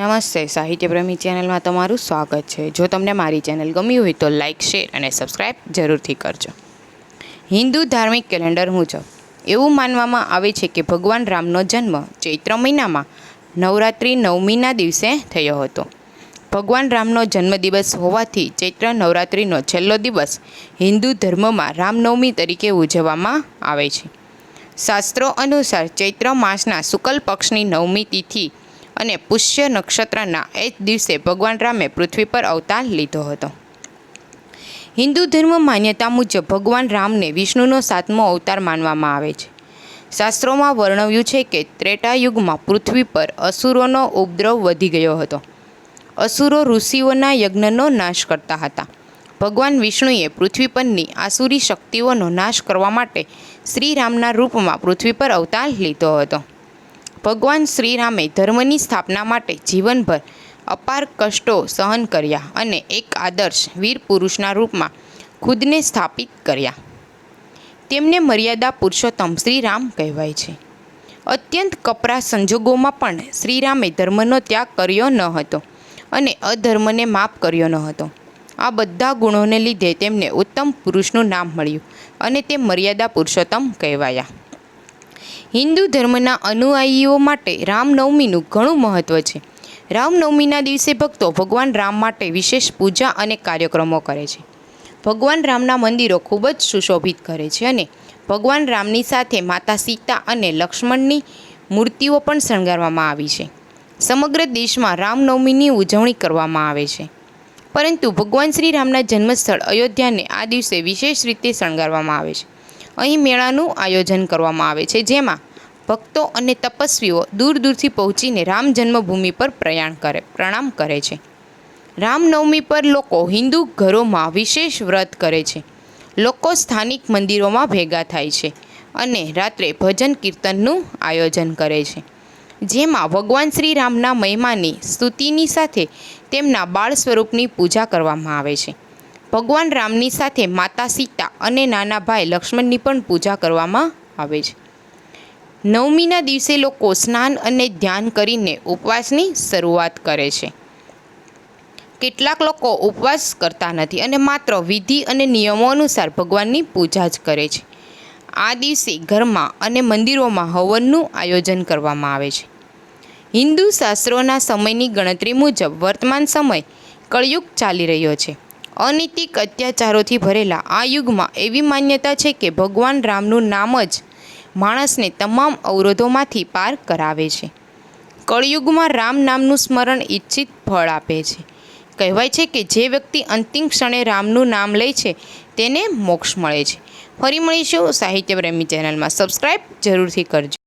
નમસ્તે સાહિત્યપ્રેમી ચેનલમાં તમારું સ્વાગત છે. જો તમને મારી ચેનલ ગમી હોય તો લાઇક શેર અને સબસ્ક્રાઇબ જરૂરથી કરજો. હિન્દુ ધાર્મિક કેલેન્ડર મુજબ એવું માનવામાં આવે છે કે ભગવાન રામનો જન્મ ચૈત્ર મહિનામાં નવરાત્રિ નવમીના દિવસે થયો હતો. ભગવાન રામનો જન્મદિવસ હોવાથી ચૈત્ર નવરાત્રિનો છેલ્લો દિવસ હિન્દુ ધર્મમાં રામનવમી તરીકે ઉજવવામાં આવે છે. શાસ્ત્રો અનુસાર ચૈત્ર માસના શુક્લ પક્ષની નવમી તિથિ અને પુષ્ય નક્ષત્રના એ જ દિવસે ભગવાન રામે પૃથ્વી પર અવતાર લીધો હતો. હિન્દુ ધર્મ માન્યતા મુજબ ભગવાન રામને વિષ્ણુનો સાતમો અવતાર માનવામાં આવે છે. શાસ્ત્રોમાં વર્ણવ્યું છે કે ત્રેટાયુગમાં પૃથ્વી પર અસુરોનો ઉપદ્રવ વધી ગયો હતો. અસુરો ઋષિઓના યજ્ઞનો નાશ કરતા હતા. ભગવાન વિષ્ણુએ પૃથ્વી પરની આસુરી શક્તિઓનો નાશ કરવા માટે શ્રીરામના રૂપમાં પૃથ્વી પર અવતાર લીધો હતો. ભગવાન શ્રીરામે ધર્મની સ્થાપના માટે જીવનભર અપાર કષ્ટો સહન કર્યા અને એક આદર્શ વીર પુરુષના રૂપમાં ખુદને સ્થાપિત કર્યા. તેમને મર્યાદા પુરુષોત્તમ શ્રીરામ કહેવાય છે. અત્યંત કપરા સંજોગોમાં પણ શ્રીરામે ધર્મનો ત્યાગ કર્યો ન હતો અને અધર્મને માફ કર્યો ન હતો. આ બધા ગુણોને લીધે તેમને ઉત્તમ પુરુષનું નામ મળ્યું અને તે મર્યાદા પુરુષોત્તમ કહેવાયા. હિન્દુ ધર્મના અનુયાયીઓ માટે રામનવમીનું ઘણું મહત્ત્વ છે. રામનવમીના દિવસે ભક્તો ભગવાન રામ માટે વિશેષ પૂજા અને કાર્યક્રમો કરે છે. ભગવાન રામના મંદિરો ખૂબ જ સુશોભિત કરે છે અને ભગવાન રામની સાથે માતા સીતા અને લક્ષ્મણની મૂર્તિઓ પણ શણગારવામાં આવી છે. સમગ્ર દેશમાં રામનવમીની ઉજવણી કરવામાં આવે છે. પરંતુ ભગવાન શ્રી રામના જન્મસ્થળ અયોધ્યાને આ દિવસે વિશેષ રીતે શણગારવામાં આવે છે. અહીં મેળાનું આયોજન કરવામાં આવે છે, જેમાં ભક્તો અને તપસ્વીઓ દૂર દૂરથી પહોંચીને રામ જન્મભૂમિ પર પ્રયાણ કરે, પ્રણામ કરે છે. રામનવમી પર લોકો હિન્દુ ઘરોમાં વિશેષ વ્રત કરે છે. લોકો સ્થાનિક મંદિરોમાં ભેગા થાય છે અને રાત્રે ભજન કીર્તનનું આયોજન કરે છે. જેમાં ભગવાન શ્રી રામના મહિમાની સ્તુતિની સાથે તેમના બાળ સ્વરૂપની પૂજા કરવામાં આવે છે. ભગવાન રામની સાથે માતા સીતા અને નાના ભાઈ લક્ષ્મણની પણ પૂજા કરવામાં આવે છે. નવમીના દિવસે લોકો સ્નાન અને ધ્યાન કરીને ઉપવાસની શરૂઆત કરે છે. કેટલાક લોકો ઉપવાસ કરતા નથી અને માત્ર વિધિ અને નિયમો અનુસાર ભગવાનની પૂજા જ કરે છે. આ દિવસે ઘરમાં અને મંદિરોમાં હવનનું આયોજન કરવામાં આવે છે. હિન્દુ શાસ્ત્રોના સમયની ગણતરી મુજબ વર્તમાન સમય કળયુગ ચાલી રહ્યો છે. અનૈતિક અત્યાચારોથી ભરેલા આ યુગમાં એવી માન્યતા છે કે ભગવાન રામનું નામ જ માણસને તમામ અવરોધોમાંથી પાર કરાવે છે. કળયુગમાં રામ નામનું સ્મરણ ઈચ્છિત ફળ આપે છે. કહેવાય છે કે જે વ્યક્તિ અંતિમ ક્ષણે રામનું નામ લે છે, તેને મોક્ષ મળે છે. ફરી મળીશું સાહિત્ય પ્રેમી ચેનલમાં. સબસ્ક્રાઈબ જરૂરથી કરજો.